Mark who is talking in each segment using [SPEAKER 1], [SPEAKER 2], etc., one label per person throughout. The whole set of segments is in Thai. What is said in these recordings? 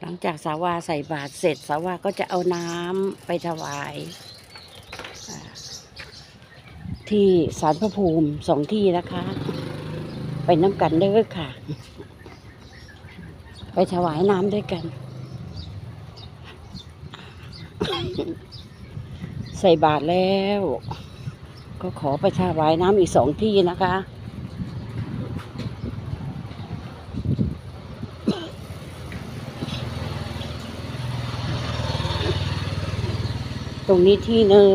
[SPEAKER 1] หลังจากสาวาใส่บาตรเสร็จ สาวาก็จะเอาน้ำไปถวาย ที่สารพระภูมิสองที่นะคะ ไปน้ำกันเด้อค่ะ ไปถวายน้ำด้วยกัน ใส่บาตรแล้ว ก็ขอไปถวายน้ำอีกสองที่นะคะ ตรงนี้ที่หนึ่ง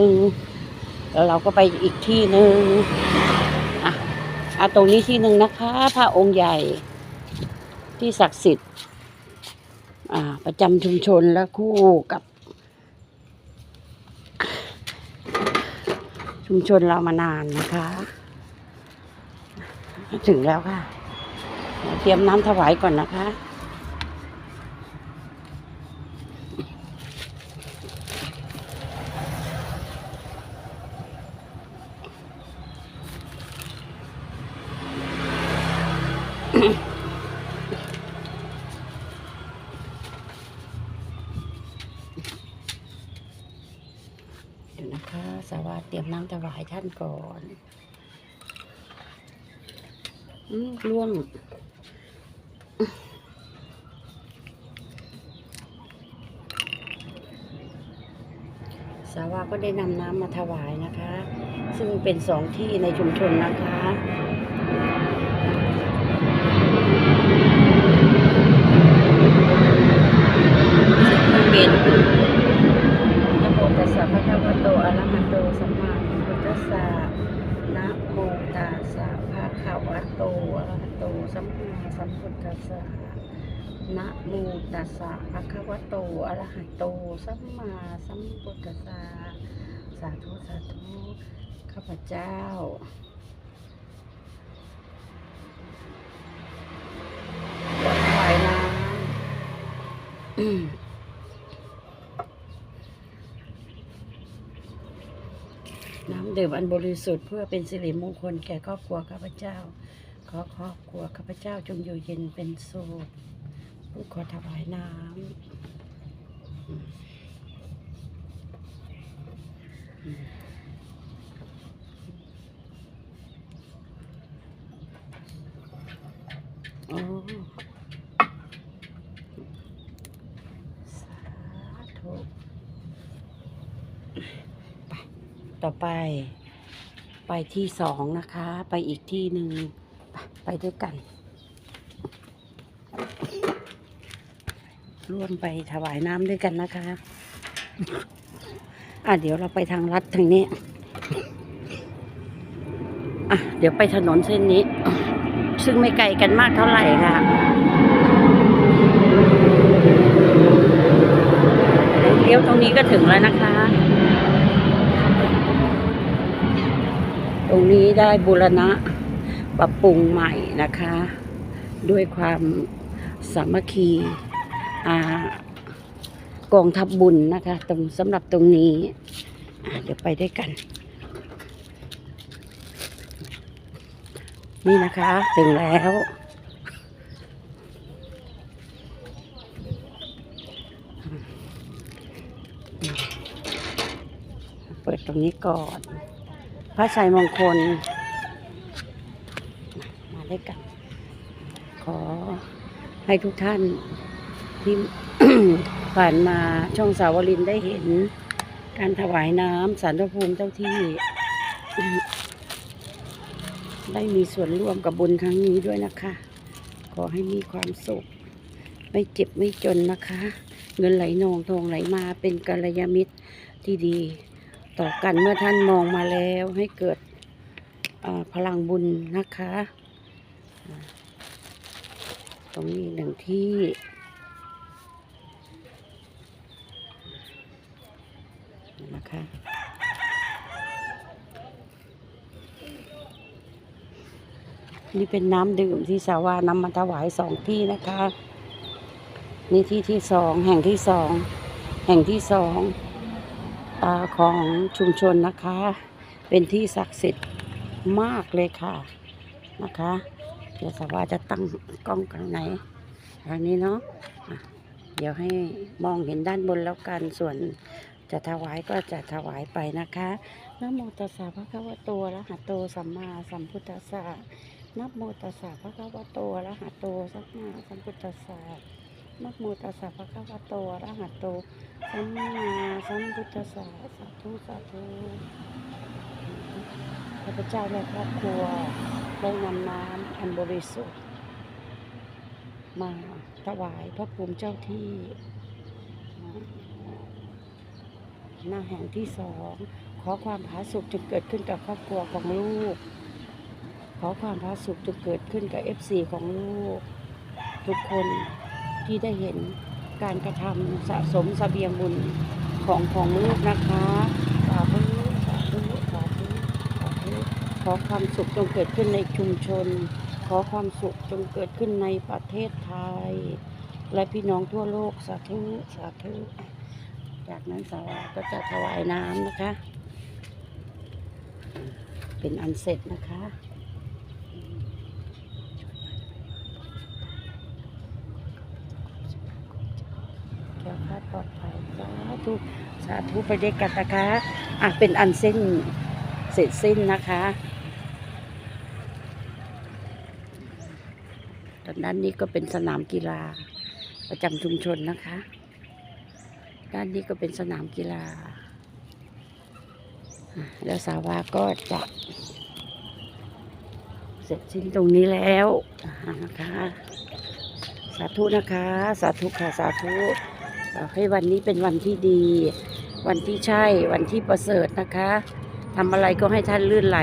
[SPEAKER 1] แล้วเราก็ไปอีกที่หนึ่งอะอะตรงนี้ที่หนึ่งนะคะพระองค์ใหญ่ที่ศักดิ์สิทธิ์อ่าประจำชุมชนและคู่กับ ชุมชนเรามานานนะคะ ถึงแล้วค่ะ เตรียมน้ำถวายก่อนนะคะ เดี๋ยวนะคะ สาวาเตรียมน้ำถวายท่านก่อนอืมร่วงสาวาก็ได้นำน้ำมาถวายนะคะ ซึ่งเป็นสองที่ในชุมชนนะคะเป็นนะโมตัสสะภะคะวะโตอะระหะโตสัมมาสัมพุทธัสสะนะโมตัสสะ ภะคะวะโตอะระหะโตสัมมาสัมพุทธัสสะนะโมตัสสะภะคะวะโตอะระหะโตสัมมาสัมพุทธัสสะสาธุสาธุข้าพเจ้า ขอถวายน้ำอืมน้ำ ดื่มอันบริสุทธิ์เพื่อเป็นสิริมงคลแก่ครอบครัวข้าพเจ้า ขอครอบครัวข้าพเจ้าจงอยู่เย็นเป็นสุขผู้ขอถวายน้ำอืมอืมโอ้สาธุไป ต่อไป ไปที่สองนะคะ ไปอีกที่หนึ่งไปด้วยกัน ร่วมไปถวายน้ำด้วยกันนะคะ อะเดี๋ยวเราไปทางลัดทางนี้ อะเดี๋ยวไปถนนเส้นนี้ ซึ่งไม่ไกลกันมากเท่าไหร่ค่ะเลี้ยวตรงนี้ก็ถึงแล้วนะคะ รงนี้ได้บูรณะปรับปรุงใหม่นะคะ ด้วยความสามัคคีกองทัพบบุญนะคะ ตรงสำหรับตรงนี้ เดี๋ยวไปด้วยกัน นี่นะคะ ถึงแล้วเปิดตรงนี้ก่อน พระชัยมงคล มาด้วยกัน ขอให้ทุกท่านที่ผ่านมาช่องสาวรินได้เห็น การถวายน้ำสารพระภูมิเจ้าที่ ได้มีส่วนร่วมกับบุญครั้งนี้ด้วยนะคะ ขอให้มีความสุข ไม่เจ็บไม่จนนะคะ เงินไหลนองทองไหลมาเป็นกัลยาณมิตรที่ดี ต่อกันเมื่อท่านมองมาแล้วให้เกิดพลังบุญนะคะ ตรงนี้หนึ่งที่นะคะนี่เป็นน้ำดื่มที่สาวานำมาถวายสองที่นะคะ นี่ที่ที่สองแห่งที่สอง แห่งที่สอง ของชุมชนนะคะ เป็นที่ศักดิ์สิทธิ์มากเลยค่ะนะคะเดี๋ยวสาวาจะตั้งกล้องกันไหนทางนี้เนาะะเดี๋ยวให้มองเห็นด้านบนแล้วกันส่วนจะถวายก็จะถวายไปนะคะนะโมตัสสะพระคะวะโตอะระหะโตสัมมาสัมพุทธัสสะนะโมตัสสะพระคะวะโตอะระหะโตสัมมาสัมพุทธัสสะ นะโมตัสสะพระคะวะโตอะระหะโต สัมมาสัมพุทธัสสะสาธุสาธุข้าพเจ้าและครอบครัวได้นำน้ำอันบริสุทธิ์ มาถวายพระภูมิเจ้าที่หน้าแห่งที่สองขอความผาสุกจงเกิดขึ้นกับครอบครัวของลูก ขอความผาสุกจงเกิดขึ้นกับเอฟซีของลูก ทุกคน ที่ได้เห็นการกระทำสะสมเสบียงบุญของของลูกนะคะสาธุสาธุสาธุสาธุขอความสุขจงเกิดขึ้นในชุมชน ขอความสุขจงเกิดขึ้นในประเทศไทย และพี่น้องทั่วโลกสาธุสาธุจากนั้นสาวาก็จะถวายน้ำนะคะ เป็นอันเสร็จนะคะแก้วคลาดปลอดภัยสา ธุสาธุไปด้วยกันนะคะอะเป็นอันเส้นเสร็จสิ้นนะคะตอนด้านนี้ก็เป็นสนามกีฬาประจำชุมชนนะคะ ด้านนี้ก็เป็นสนามกีฬา แล้วสาวาก็จะเสร็จสิ้นตรงนี้แล้วอ่านะคะ สาธุนะคะ สาธุค่ะ สาธุ ขอให้วันนี้เป็นวันที่ดี วันที่ใช่ วันที่ประเสริฐนะคะทำอะไรก็ให้ท่านลื่นไหล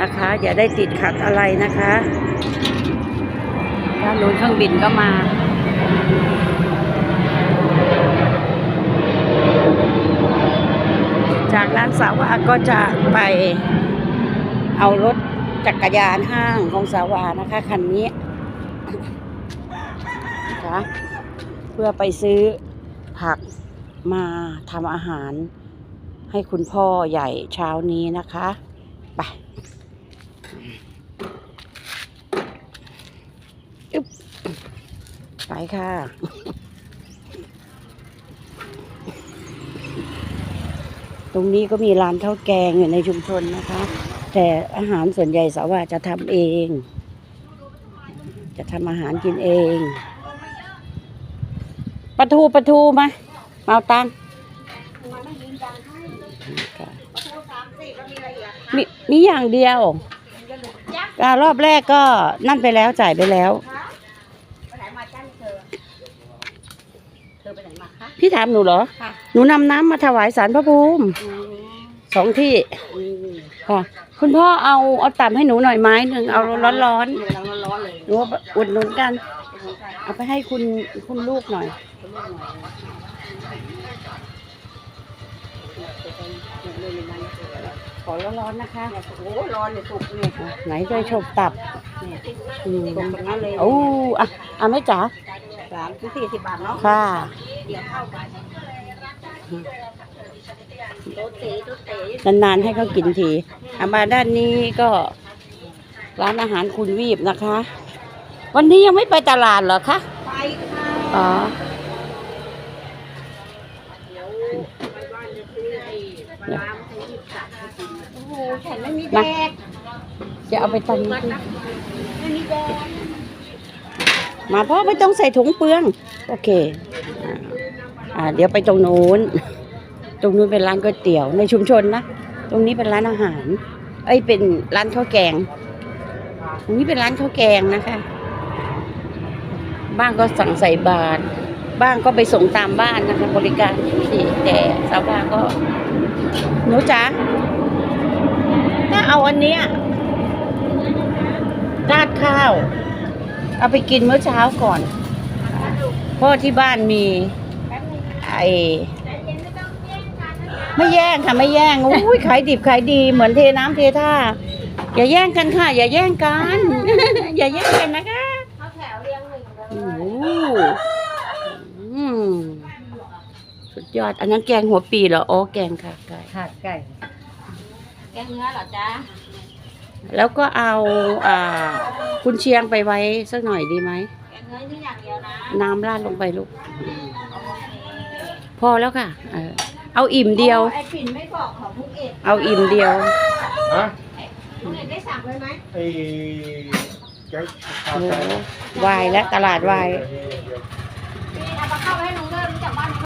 [SPEAKER 1] นะคะ อย่าได้ติดขัดอะไรนะคะด้านนู้นเครื่องบินก็มาจากนั้นสาวาก็จะไปเอารถจักรยานห้างของสาวานะคะคันนี้นะคะเพื่อไปซื้อ ผักมาทำอาหาร ให้คุณพ่อใหญ่เช้านี้นะคะไปไปค่ะ ตรงนี้ก็มีร้านข้าวแกงอยู่ในชุมชนนะคะ แต่อาหารส่วนใหญ่สาวาจะทำเอง จะทำอาหารกินเอง ลาทูปลาทูมามาเอาตังค์ค่ะมีมีอย่างเดียวอ่ารอบแรกก็นั่นไปแล้วจ่ายไปแล้ว
[SPEAKER 2] ไปไหนมาจ้าเธอ เธอไปไหนมาคะ
[SPEAKER 1] พี่ถามหนูเหรอ
[SPEAKER 2] ค่ะ
[SPEAKER 1] หนูนำน้ำมาถวายสารพระภูมิสองที่ค่ะ คุณพ่อเอาเอาตับให้หนูหน่อยไม้หนึ่งเอาร้อนร้อน
[SPEAKER 2] อยู่กำลังร้อนๆเลย
[SPEAKER 1] ๆหนูเอาไปอุดหนุนกัน เอาไปให้คุณคุณลูกหน่อย ขอร้อนๆนะคะ
[SPEAKER 2] โอ้โหร้อนเลยสุกเนี่ย
[SPEAKER 1] ไหนจะฉบตับอืม
[SPEAKER 2] สุกตรงนั้นเลย
[SPEAKER 1] โอ้อะอะแม่จ๋า
[SPEAKER 2] สามถึงสี่สิบบาทเนาะ
[SPEAKER 1] ค่ะ
[SPEAKER 2] เดี๋ยวเข้าไปโต๊ะเต๋โต๊ะเต๋
[SPEAKER 1] นานๆให้เขากินทีเอามาด้านนี้ก็ร้านอาหารคุณวีบนะคะ วันนี้ยังไม่ไปตลาดเหรอคะ
[SPEAKER 2] ไปค่ะ
[SPEAKER 1] อ๋อ
[SPEAKER 2] เดี๋ยวไปบ้านจะซื้อไอ้ปลาร้ามาให้หยิบจับให้กินโอ้โห ฉันไม่มีแดก
[SPEAKER 1] จะเอาไปตำ
[SPEAKER 2] มันนะไม่มีแดก
[SPEAKER 1] มาเพราะไม่ต้องใส่ถุงเปลือง โอเคอ่าอ่าเดี๋ยวไปตรงนู้น ตรงนู้นเป็นร้านก๋วยเตี๋ยวในชุมชนนะ ตรงนี้เป็นร้านอาหาร เอ้ยเป็นร้านข้าวแกง ตรงนี้เป็นร้านข้าวแกงนะคะ บ้างก็สั่งใส่บาตรบ้างก็ไปส่งตามบ้านนะคะ บริการที่แต่สาวบ้านก็หนูจ๋าถ้า เอาอันเนี้ยราดข้าว เอาไปกินเมื้อเช้าก่อน เพราะที่บ้านมีไอไม่แย่งค่ะไม่แย่งอุ้ยขายดิบขายดีเหมือนเทน้ำเทท่า อย่าแย่งกันค่ะ อย่าแย่งกัน อย่าแย่งกันนะคะ
[SPEAKER 2] เขาแถวเรียงหนึ่งเลย
[SPEAKER 1] โอ้สุดยอด อันนั้นแกงหัวปีเหรออ๋อแกงค่ะไก่
[SPEAKER 2] ขาดไก่ แกงเนื้อเหรอจ๊ะ
[SPEAKER 1] แล้วก็เอาอ่าคุณเชียงไปไว้สักหน่อยดีไหม
[SPEAKER 2] แกงเนื้อนื้อนี่อย่างเดียวนะ
[SPEAKER 1] น้ำราดลงไปลูก พอแล้วค่ะ เออเอาอิ่มเดียว
[SPEAKER 2] ไอ้ปิ่นไม่บอกของพวกเอก
[SPEAKER 1] เอาอิ่มเดียว
[SPEAKER 3] ฮะ
[SPEAKER 2] พวกเอกได้สั่งไว้ไหม
[SPEAKER 3] ไอ้แก๊สข้า
[SPEAKER 1] โอ้
[SPEAKER 3] ว
[SPEAKER 1] โห
[SPEAKER 3] ไก่
[SPEAKER 1] วายและตลาดวาย
[SPEAKER 2] พี่เอามาเข้าให้หนูด้วยรู้จักบ้าน